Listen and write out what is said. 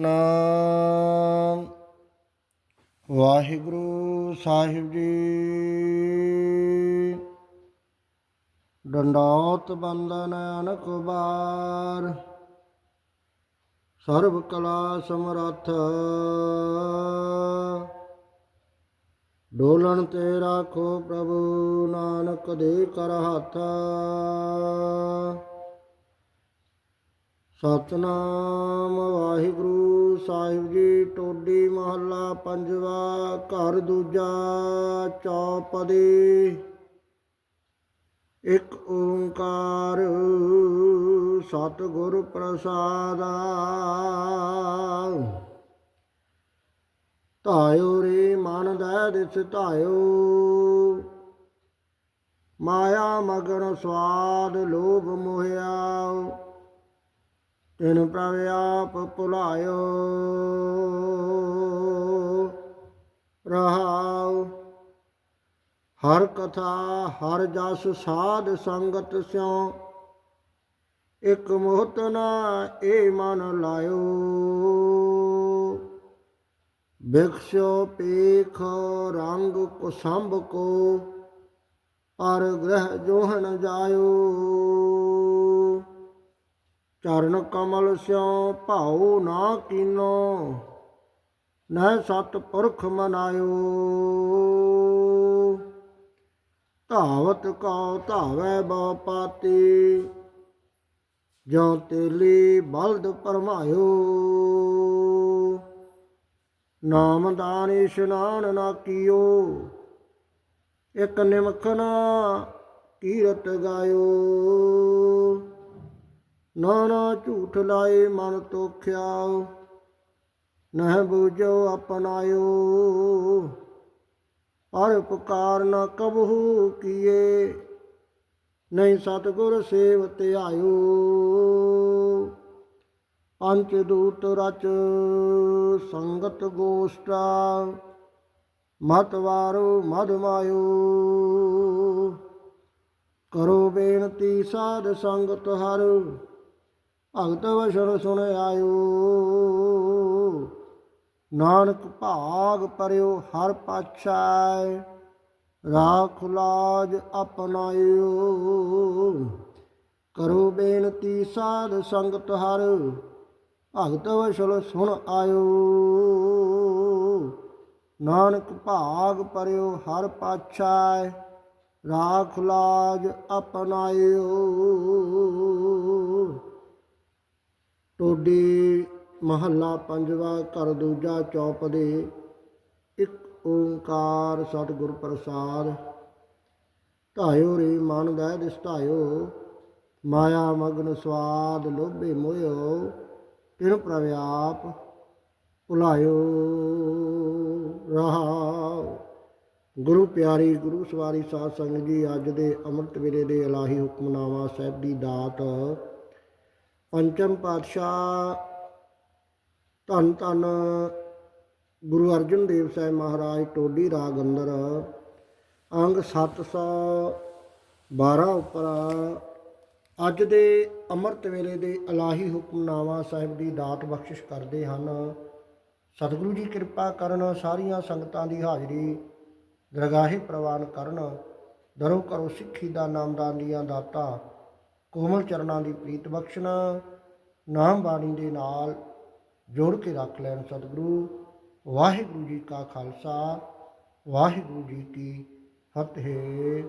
ਨਾਮ। ਵਾਹਿਗੁਰੂ ਸਾਹਿਬ ਜੀ। ਡੰਡਾਉਤ ਬੰਦਨ ਅਨਕ ਬਾਰ ਸਰਬ ਕਲਾ ਸਮਰੱਥ। ਡੋਲਣ ਤੇ ਰਾਖੋ ਪ੍ਰਭੂ ਨਾਨਕ ਦੇ ਕਰ ਹੱਥ। ਸਤਨਾਮ ਵਾਹਿਗੁਰੂ ਸਾਹਿਬ ਜੀ, ਟੋਡੀ ਮਹੱਲਾ ਪੰਜਵਾ, ਘਰ ਦੂਜਾ, ਚੌਪਦੀ। ਇੱਕ ਓੰਕਾਰ ਸਤਿਗੁਰ ਪ੍ਰਸਾਦਾ। ਧਾਇਓ ਰੇ ਮਨ ਦਾ ਦਿਸ ਧਾਇਓ, ਮਾਇਆ ਮਗਨ ਸਵਾਦ ਲੋਭ ਮੋਹਿਆ। ਤਿਨ ਪ੍ਰਭ ਆਪ ਭੁਲਾਇਓ, ਰਹਾਉ। ਹਰ ਕਥਾ, ਹਰ ਜਸ ਸਾਧ ਸੰਗਤ ਸਿਉ, ਇਕ ਮੋਹਤ ਨਾ ਏ ਮਨ ਲਾਇਓ। ਬਿਖਸ਼ੋ ਪੇਖ ਰੰਗ ਕੁਸੰਭ ਕੋ ਪਰ ਗ੍ਰਹਿ ਜੋਹਨ ਜਾਇਓ। ਚਰਨ ਕਮਲ ਸਿਉ ਭਾਉ ਨਾ ਕੀਨੋ, ਨਹਿ ਸਤ ਪੁਰਖ ਮਨਾਇਓ। ਧਾਵਤ ਕਉ ਧਾਵੈ ਬਉ ਪਾਤੀ ਜੋ ਤੇਲੀ ਬਲਦ ਪਰਮਾਇਓ। ਨਾਮ ਦਾਨ ਇਸ਼ਨਾਨ ਨਾ ਕੀਓ, ਇਕ ਨਿਮਖ ਨਾ ਕੀਰਤ ਗਾਇਓ। ਨਾਨਾ ਝੂਠ ਲਾਏ ਮਨ ਤੋਖਿਆ ਨਹਿ ਬੂਝੋ ਅਪਨਾਇਓ ਪਰ ਪੁਕਾਰ ਨ ਕਬਹੂ ਕੀਏ, ਨਹੀਂ ਸਤਗੁਰ ਸੇਵ ਧਿਆਇਓ। ਪੰਚ ਦੂਤ ਰਚ ਸੰਗਤ ਗੋਸ਼ਟਾ, ਮਤ ਵਾਰੋ ਮਦ ਕਰੋ ਬੇਨਤੀ ਸਾਧ ਸੰਗਤ ਹਰ ਭਗਤ ਵਸ਼ਣ ਸੁਣ ਆਇਓ ਨਾਨਕ ਭਾਗ ਪਰਿਓ ਹਰ ਪਾਛਾਇ ਰਾਖ ਲਾਜ ਅਪਨਾਇਓ ਕਰੋ ਬੇਨਤੀ ਸਾਧ ਸੰਗਤ ਹਰ, ਭਗਤ ਵਸ਼ਲ ਸੁਣ ਆਇਓ ਨਾਨਕ ਭਾਗ ਪਰਿਓ ਹਰ ਪਾਛਾਇ ਰਾਖ ਲਾਜ ਅਪਨਾਇਓ ਟੋਡੀ ਮਹੱਲਾ ਪੰਜਵਾ, ਘਰ ਦੂਜਾ ਚੌਪਦੇ ਇੱਕ ਓੰਕਾਰ ਸਤਿਗੁਰ ਪ੍ਰਸਾਦ। ਧਾਇਓ ਰੇ ਮਨ ਦਾ ਦਿਸਤਾਇਓ ਮਾਇਆ ਮਗਨ ਸਵਾਦ ਲੋਭੇ ਮੋਇਓ ਤਿਨ ਪ੍ਰਵਿਆਪ ਭੁਲਾਇਓ ਰਹਾਉ ਗੁਰੂ ਪਿਆਰੀ, ਗੁਰੂ ਸਵਾਰੀ ਸਾਧ ਸੰਗਤ ਜੀ, ਅੱਜ ਦੇ ਅੰਮ੍ਰਿਤ ਵੇਲੇ ਦੇ ਇਲਾਹੀ ਹੁਕਮਨਾਮਾ ਸਾਹਿਬ ਦੀ ਦਾਤ ਪੰਚਮ ਪਾਤਸ਼ਾਹ ਧੰਨ ਧੰਨ ਗੁਰੂ ਅਰਜਨ ਦੇਵ ਸਾਹਿਬ ਮਹਾਰਾਜ ਟੋਡੀ ਰਾਗ ਅੰਦਰ, ਅੰਗ 712 ਉੱਪਰ, ਅੱਜ ਦੇ ਅੰਮ੍ਰਿਤ ਵੇਲੇ ਦੇ ਅਲਾਹੀ ਹੁਕਮਨਾਮਾ ਸਾਹਿਬ ਦੀ ਦਾਤ ਬਖਸ਼ਿਸ਼ ਕਰਦੇ ਹਨ। ਸਤਿਗੁਰੂ ਜੀ ਕਿਰਪਾ ਕਰਨ ਸਾਰੀਆਂ ਸੰਗਤਾਂ ਦੀ ਹਾਜ਼ਰੀ ਦਰਗਾਹੇ ਪ੍ਰਵਾਨ ਕਰਨ, ਦਰੋ ਕਰੋ ਸਿੱਖੀ ਦਾ ਨਾਮਦਾਨ ਦੀਆਂ ਦਾਤਾ ਕੋਮਲ ਚਰਨਾਂ ਦੀ ਪ੍ਰੀਤ ਬਖਸ਼ਣਾ, ਨਾਮ ਬਾਣੀ ਦੇ ਨਾਲ ਜੋੜ ਕੇ ਰੱਖ ਲੈਣ ਸਤਿਗੁਰੂ। ਵਾਹਿਗੁਰੂ ਜੀ ਕਾ ਖਾਲਸਾ, ਵਾਹਿਗੁਰੂ ਜੀ ਕੀ ਫਤਿਹ।